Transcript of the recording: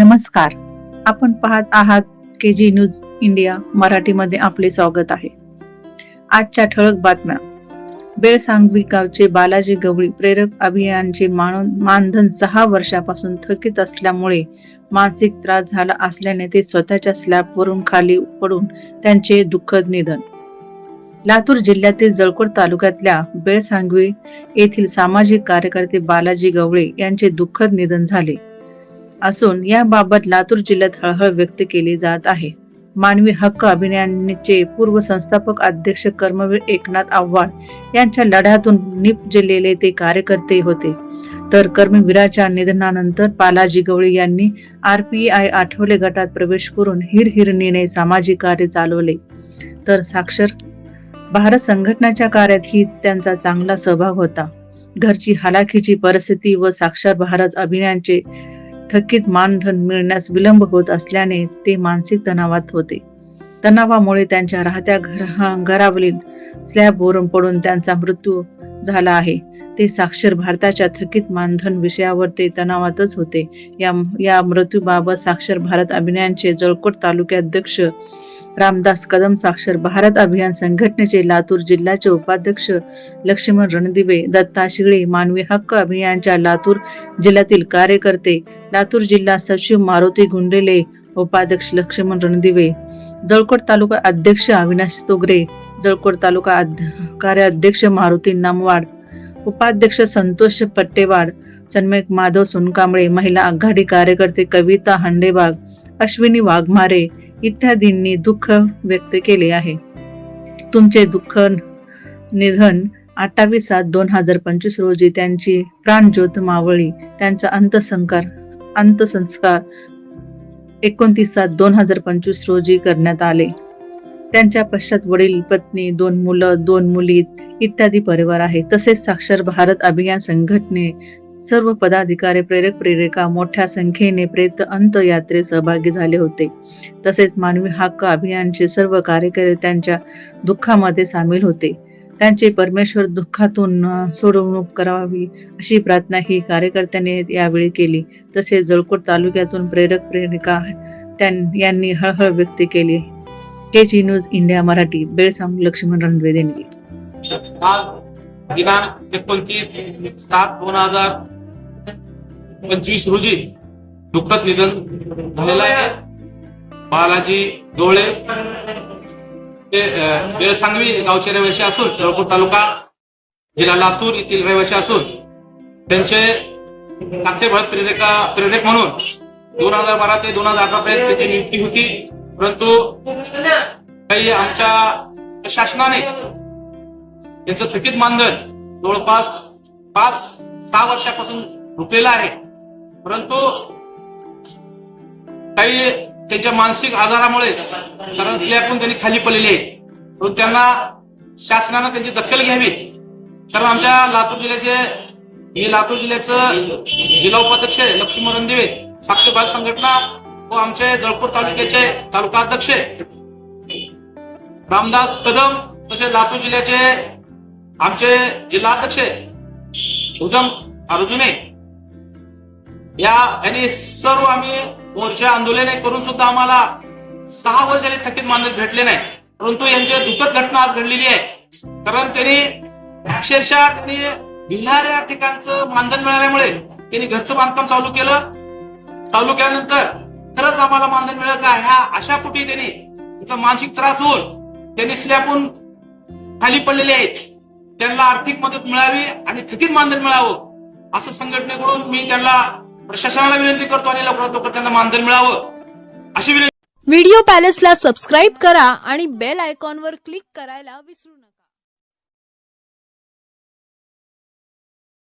नमस्कार. आपण पाहत आहात के जी न्यूज इंडिया मराठीमध्ये आपले स्वागत आहे. आजच्या ठळक बातम्या. बेळसांगवी गावचे बालाजी गवळी प्रेरक अभियानचे मानून मानधन सहा वर्षापासून थकीत असल्यामुळे मानसिक त्रास झाला असल्याने ते स्वतःच्या स्लॅबवरून खाली पडून त्यांचे दुःखद निधन. लातूर जिल्ह्यातील जळकोट तालुक्यातल्या बेळसांगवी येथील सामाजिक कार्यकर्ते बालाजी गवळे यांचे दुःखद निधन झाले. असून याबाबत लातूर जिल्ह्यात हळहळ व्यक्त केली जात आहे. मानवी हक्क अभियानाचे पूर्व संस्थापक अध्यक्ष कर्मवीर एकनाथ आव्हाड यांच्या लढ्यातून निपजलेले ते कार्यकर्ते होते. तर कर्मवीराच्या निधनानंतर बालाजी गवळी यांनी आरपीआय आठवले गटात प्रवेश करून हिरहिरणीने सामाजिक कार्य चालवले. तर साक्षर भारत संघटनाच्या कार्यात ही त्यांचा चांगला सहभाग होता. घरची हालाखीची परिस्थिती व साक्षर भारत अभियानचे थकीत मानधन मिळण्यास विलंब होत असल्याने ते मानसिक तणावात होते. तणावामुळे त्यांच्या राहत्या घर घरावरील स्लॅबवरून पडून त्यांचा मृत्यू झाला आहे. ते साक्षर भारताच्या थकीत मानधन विषयावर ते तणावातच होते. या या मृत्यूबाबत साक्षर भारत अभियानचे जळकोट तालुक्याध्यक्ष रामदास कदम साक्षर भारत अभियान संघटनेचे लातूर जिल्ह्याचे उपाध्यक्ष लक्ष्मण रणदिवे दत्ता शिगळे मानवी हक्क अभियानच्या लातूर जिल्ह्यातील कार्यकर्ते लातूर जिल्हा सचिव मारुती गुंडेले उपाध्यक्ष लक्ष्मण रणदिवे जळकोट तालुका अध्यक्ष अविनाश तोगरे जळकोट तालुका अध्य- कार्याध्यक्ष मारुती नामवाड उपाध्यक्ष संतोष पट्टेवाड सन्मेक माधव सोनकांबळे महिला आघाडी कार्यकर्ते कविता हंडेबाग अश्विनी वाघमारे इत्यादींनी दुःख व्यक्त केले आहे. तुमचे दुःख निधन अठ्ठावीस सात दोन हजार पंचवीस रोजी त्यांची प्राणज्योत मावळी त्यांचा अंतसंकार अंतसंस्कार एकोणतीस सात दोन हजार पंचवीस रोजी करण्यात आले. त्यांच्या पश्चात वडील पत्नी दोन मुलं दोन मुली इत्यादी परिवार आहे तसेच साक्षर भारत अभियान संघटने सर्व पदाधिकारी प्रेरक प्रेरिका मोठ्या संख्येने प्रेत अंत यात्रेत सहभागी झाले होते. तसेच मानवी हक्क अभियानचे सर्व कार्यकर्ते त्यांच्या दुःखामध्ये सामील होते. त्यांचे परमेश्वर दुःखातून सोडवणूक करावी अशी प्रार्थना ही कार्यकर्त्यांनी यावेळी केली. तसेच जळकोट तालुक्यातून प्रेरक प्रेरिका त्यां- यांनी हळहळ व्यक्त केली. के न्यूज इंडिया मराठी बेळसांग लक्ष्मण रणवे देणगे दिनांक एकोणतीस सात दोन हजार पंचवीस रोजी दुःखद निधन झालेलं आहे. बालाजी डोळे ते बेळसांगवी गावचे रहिवासी असून जळपूर तालुका जिल्हा लातूर येथील रहिवासी असून त्यांचे नाट्य प्रेरका प्रेरक म्हणून दोन हजार बारा ते दोन हजार अठरा पर्यंत त्याची नियुक्ती होती. परंतु काही आमच्या शासनाने यांचं थकीत मानधन जवळपास पाच सहा वर्षापासून रुपलेलं आहे. परंतु काही त्यांच्या मानसिक आजारामुळे कारण स्लॅबून त्यांनी खाली पडलेले आहे त्यांना शासनानं त्यांची दखल घ्यावी. कारण आमच्या लातूर जिल्ह्याचे हे लातूर जिल्ह्याचं जिल्हा उपाध्यक्ष लक्ष्मण रणदिवे साक्षर भारत संघटना व आमचे जळपूर तालुक्याचे तालुका अध्यक्ष रामदास कदम तसेच लातूर जिल्ह्याचे आमचे जिल्हा अध्यक्ष उजम अर्जुने या यांनी सर्व आम्ही मोर्चा आंदोलने करून सुद्धा आम्हाला सहा वर्ष झाले थकीत मानधन भेटले नाही. परंतु यांची दुःखद घटना आज घडलेली आहे. कारण त्यांनी अक्षरशः त्यांनी बिहार या ठिकाणचं मानधन मिळाल्यामुळे त्यांनी घरचं बांधकाम चालू केलं. चालू केल्यानंतर खरंच आम्हाला मानधन मिळेल का? ह्या अशा कुठे त्यांनी त्याचा मानसिक त्रास होऊन त्यांनी स्लॅपून खाली पडलेले आहेत. त्यांना आर्थिक मदत मिळावी आणि थकीत मानधन मिळावं असं संघटनेकडून मी त्यांना प्रशासनाला विनंती करतो आणि लवकरात लवकर त्यांना मानधन मिळावं. अशी विनंती व्हिडिओ पॅलेसला सबस्क्राईब करा आणि बेल आयकॉनवर क्लिक करायला विसरू नका.